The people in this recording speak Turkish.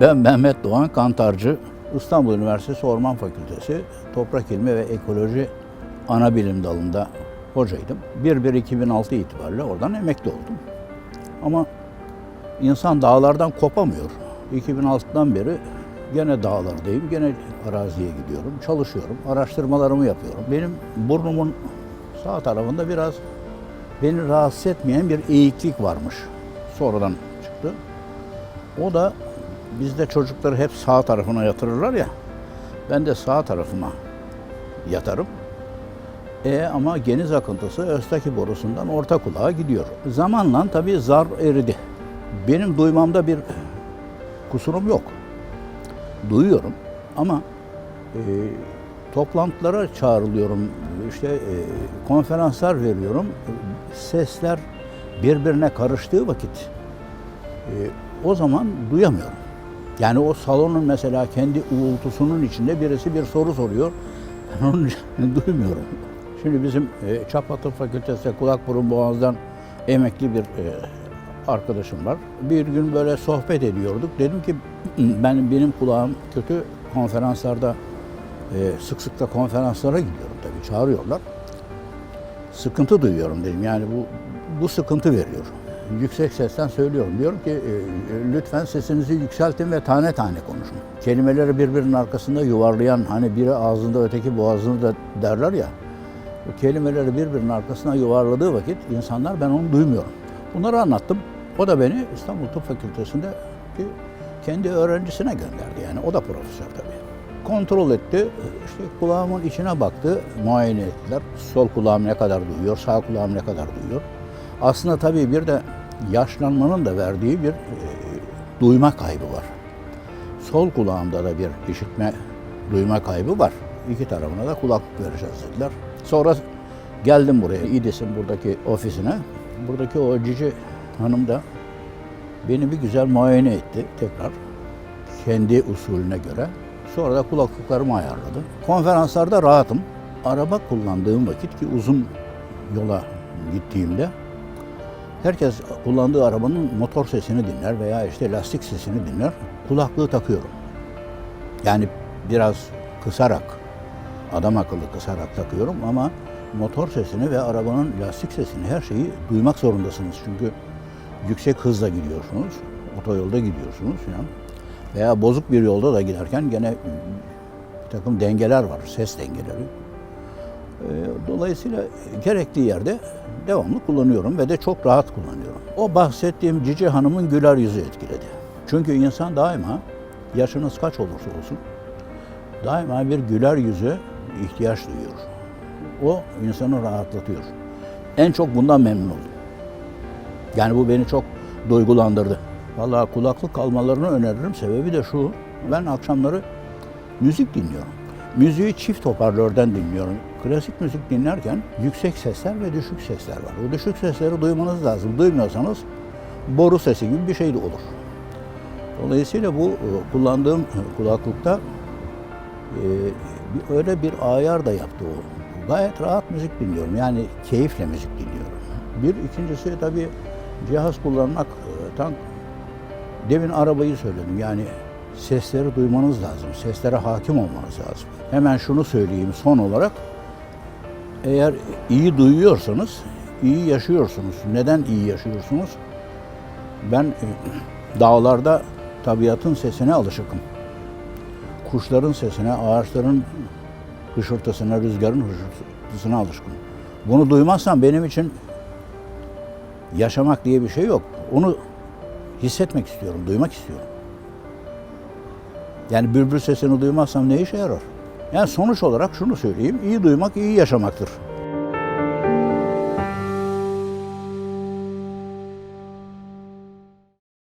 Ben Mehmet Doğan Kantarcı, İstanbul Üniversitesi Orman Fakültesi Toprak İlmi ve Ekoloji ana bilim dalında hocaydım. 1-1-2006 itibariyle oradan emekli oldum. Ama insan dağlardan kopamıyor. 2006'dan beri gene dağlardayım, gene araziye gidiyorum, çalışıyorum, araştırmalarımı yapıyorum. Benim burnumun sağ tarafında biraz beni rahatsız etmeyen bir eğiklik varmış. Sonradan çıktı. O da bizde çocukları hep sağ tarafına yatırırlar ya. Ben de sağ tarafıma yatarım. E ama geniz akıntısı Öztaki borusundan orta kulağa gidiyor. Zamanla tabii zar eridi. Benim duymamda bir kusurum yok. Duyuyorum ama e, toplantılara çağrılıyorum, işte e, konferanslar veriyorum. Sesler birbirine karıştığı vakit e, o zaman duyamıyorum. Yani o salonun mesela kendi uğultusunun içinde birisi bir soru soruyor. Ben onu duymuyorum. Şimdi bizim e, Çapatı Fakültesi Kulak Burun Boğaz'dan emekli bir e, arkadaşım var. Bir gün böyle sohbet ediyorduk. Dedim ki ben benim kulağım kötü konferanslarda e, sık sık da konferanslara gidiyorum tabii çağırıyorlar. Sıkıntı duyuyorum dedim. Yani bu bu sıkıntı veriyor. Yüksek sesten söylüyorum. Diyorum ki e, lütfen sesinizi yükseltin ve tane tane konuşun. Kelimeleri birbirinin arkasında yuvarlayan hani biri ağzında öteki boğazında da derler ya. Bu kelimeleri birbirinin arkasına yuvarladığı vakit insanlar ben onu duymuyorum. Bunları anlattım. O da beni İstanbul Tıp Fakültesi'nde kendi öğrencisine gönderdi yani. O da profesör tabii. Kontrol etti. İşte kulağımın içine baktı. Muayene ettiler. Sol kulağım ne kadar duyuyor, sağ kulağım ne kadar duyuyor. Aslında tabii bir de yaşlanmanın da verdiği bir e, duyma kaybı var. Sol kulağımda da bir işitme, duyma kaybı var. İki tarafına da kulaklık vereceğiz dediler. Sonra geldim buraya, İDİS'in buradaki ofisine. Buradaki o cici hanım da beni bir güzel muayene etti tekrar. Kendi usulüne göre. Sonra da kulaklıklarımı ayarladı. Konferanslarda rahatım. Araba kullandığım vakit ki uzun yola gittiğimde herkes kullandığı arabanın motor sesini dinler veya işte lastik sesini dinler. Kulaklığı takıyorum. Yani biraz kısarak, adam akıllı kısarak takıyorum ama motor sesini ve arabanın lastik sesini her şeyi duymak zorundasınız. Çünkü yüksek hızla gidiyorsunuz, otoyolda gidiyorsunuz falan. Veya bozuk bir yolda da giderken gene bir takım dengeler var, ses dengeleri. Ee, Dolayısıyla gerektiği yerde devamlı kullanıyorum ve de çok rahat kullanıyorum. O bahsettiğim Cici Hanım'ın güler yüzü etkiledi. Çünkü insan daima yaşınız kaç olursa olsun daima bir güler yüze ihtiyaç duyuyor. O insanı rahatlatıyor. En çok bundan memnun oldum. Yani bu beni çok duygulandırdı. Vallahi kulaklık almalarını öneririm. Sebebi de şu, ben akşamları müzik dinliyorum. Müziği çift hoparlörden dinliyorum. Klasik müzik dinlerken yüksek sesler ve düşük sesler var. O düşük sesleri duymanız lazım. Duymuyorsanız boru sesi gibi bir şey de olur. Dolayısıyla bu e, kullandığım kulaklıkta e, öyle bir ayar da yaptı o. Gayet rahat müzik dinliyorum. Yani keyifle müzik dinliyorum. Bir ikincisi tabii cihaz kullanmaktan demin arabayı söyledim. Yani sesleri duymanız lazım. Seslere hakim olmanız lazım. Hemen şunu söyleyeyim son olarak. Eğer iyi duyuyorsanız iyi yaşıyorsunuz. Neden iyi yaşıyorsunuz? Ben e, dağlarda tabiatın sesine alışıkım. Kuşların sesine, ağaçların hışırtısına, rüzgarın hışırtısına alışkın. Bunu duymazsam benim için yaşamak diye bir şey yok. Onu hissetmek istiyorum, duymak istiyorum. Yani bülbül sesini duymazsam ne işe yarar? Yani sonuç olarak şunu söyleyeyim, iyi duymak iyi yaşamaktır.